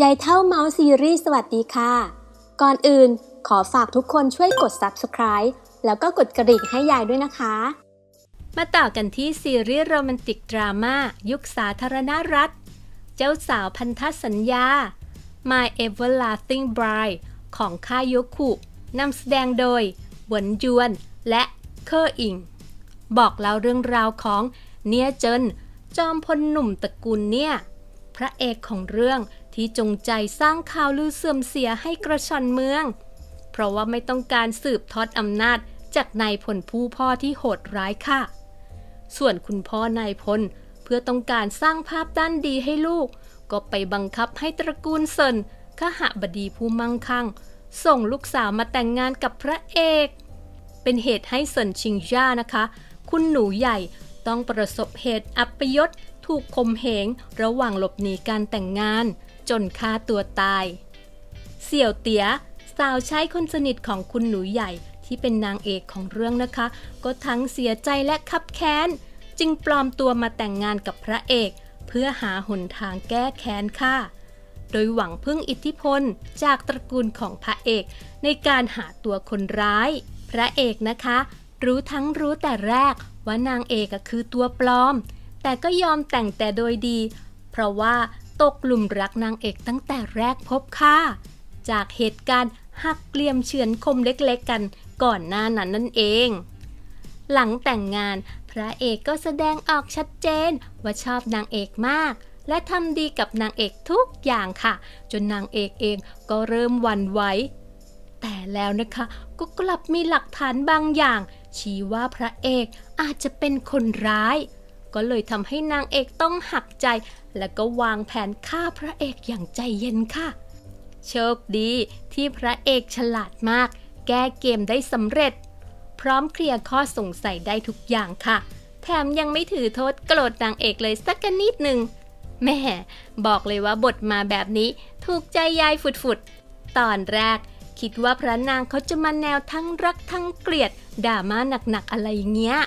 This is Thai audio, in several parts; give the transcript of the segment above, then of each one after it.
ยายเท่าเมาส์ซีรีส์สวัสดีค่ะ ก่อนอื่นขอฝากทุกคนช่วยกด subscribe แล้วก็กดกระดิ่งให้ยายด้วยนะคะ มาต่อกันที่ซีรีส์โรแมนติกดราม่ายุคสาธารณรัฐ เจ้าสาวพันธสัญญา My Everlasting Bride ของค่ายโยคุนำแสดงโดยหวนจวน และเคออิง บอกเล่าเรื่องราวของเนียเจิน จอมพลหนุ่มตระกูลเนี่ย พระเอกของเรื่อง ที่จงใจสร้างข่าวลือเสื่อมเสียให้กระชอนเมือง เพราะว่าไม่ต้องการสืบทอดอำนาจจากนายพลผู้พ่อที่โหดร้ายค่ะ ส่วนคุณพ่อนายพลเพื่อต้องการสร้างภาพด้านดีให้ลูก ก็ไปบังคับให้ตระกูลเซินขหบดีผู้มั่งคั่ง ส่งลูกสาวมาแต่งงานกับพระเอก เป็นเหตุให้เซินชิงย่านะคะ คุณหนูใหญ่ต้องประสบเหตุอัปยศถูกข่มเหงระหว่างหลบหนีการแต่งงาน จนฆ่าตัวตาย เสี่ยวเตี๋ยสาวใช้คนสนิทของคุณหนูใหญ่ที่เป็นนางเอกของเรื่องนะคะ ก็ทั้งเสียใจและคับแค้น จึงปลอมตัวมาแต่งงานกับพระเอก เพื่อหาหนทางแก้แค้นค่ะ โดยหวังพึ่งอิทธิพลจากตระกูลของพระเอกในการหาตัวคนร้าย พระเอกนะคะ รู้ทั้งรู้แต่แรกว่านางเอกคือตัวปลอม แต่ก็ยอมแต่งแต่โดยดี เพราะว่า ตกหลุมรักนางเอกตั้งแต่แรกพบค่ะ จากเหตุการณ์หักเกลียมเฉือนคมเล็กๆกันก่อนหน้านั้นนั่นเอง หลังแต่งงานพระเอกก็แสดงออกชัดเจนว่าชอบนางเอกมาก และทำดีกับนางเอกทุกอย่างค่ะ จนนางเอกเองก็เริ่มหวั่นไหวแต่แล้วนะคะก็กลับมีหลักฐานบางอย่าง ชี้ว่าพระเอกอาจจะเป็นคนร้าย ก็เลยทำให้นางเอกต้องหักใจ และก็วางแผนฆ่าพระเอกอย่างใจเย็นค่ะ โชคดีที่พระเอกฉลาดมาก แก้เกมได้สำเร็จ พร้อมเคลียร์ข้อสงสัยได้ทุกอย่างค่ะ แถมยังไม่ถือโทษโกรธนางเอกเลยสักนิดหนึ่งแม่บอกเลยว่าบทมาแบบนี้ ถูกใจยายฝุดๆ ตอนแรก คิดว่าพระนางเขาจะมาแนวทั้งรักทั้งเกลียด ด่ามาหนักๆอะไรเงี้ย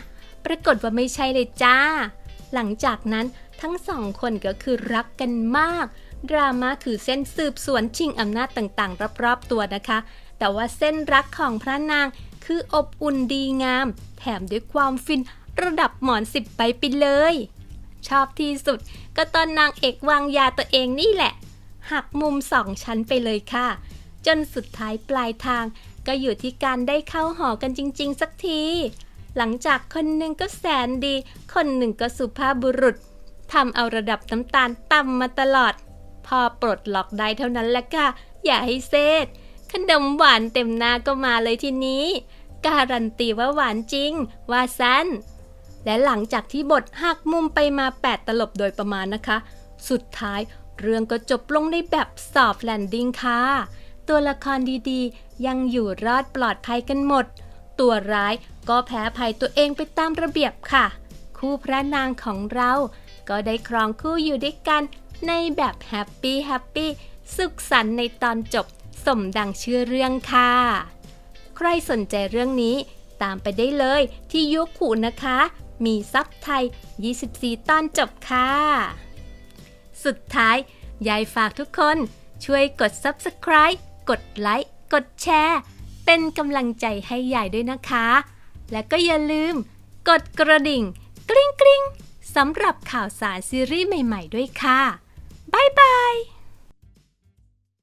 ปรากฏว่าไม่ใช่เลยจ้า หลังจากนั้นทั้งสองคนก็คือรักกันมาก ดราม่าคือเส้นสืบสวนชิงอำนาจต่างๆ รอบๆตัวนะคะ แต่ว่าเส้นรักของพระนางคืออบอุ่นดีงาม แถมด้วยความฟินระดับหมอนสิบไปไปเลย ชอบที่สุดก็ตอนนางเอกวางยาตัวเองนี่แหละ หักมุมสองชั้นไปเลยค่ะ จนสุดท้ายปลายทาง ก็อยู่ที่การได้เข้าหอกันจริง ๆ สักที หลังจากคนหนึ่งก็แสนดี คนหนึ่งก็สุภาพบุรุษทำเอาระดับน้ำตาลต่ำมาตลอด พอปลดล็อกได้เท่านั้นแหละค่ะ อย่าให้เซตขนมหวานเต็มหน้าก็มาเลยทีนี้ การันตีว่าหวานจริง ว่าสั้น และหลังจากที่บทหักมุมไปมา 8 ตลบโดยประมาณนะคะ สุดท้ายเรื่องก็จบลงในแบบสอบแลนดิ้งค่ะ ตัวละครดีๆ ยังอยู่รอดปลอดภัยกันหมด ตัวร้ายก็แพ้ภัยตัวเองไปตามระเบียบค่ะ คู่พระนางของเรา ก็ได้ครองคู่อยู่ด้วยกัน ในแบบแฮปปี้แฮปปี้สุขสันต์ในตอนจบ สมดังชื่อเรื่องค่ะ ใครสนใจเรื่องนี้ ตามไปได้เลยที่ยุคขู่นะคะ มีซับไทย 24 ตอนจบค่ะ สุดท้าย ยายฝากทุกคนช่วยกด Subscribe กดไลค์ กดแชร์ เป็นกำลังใจให้ยายด้วยนะคะ และก็อย่าลืม กดกระดิ่ง กริ๊งกริ๊งสำหรับข่าวสารซีรีส์ใหม่ ๆ ด้วยค่ะ บ๊ายบาย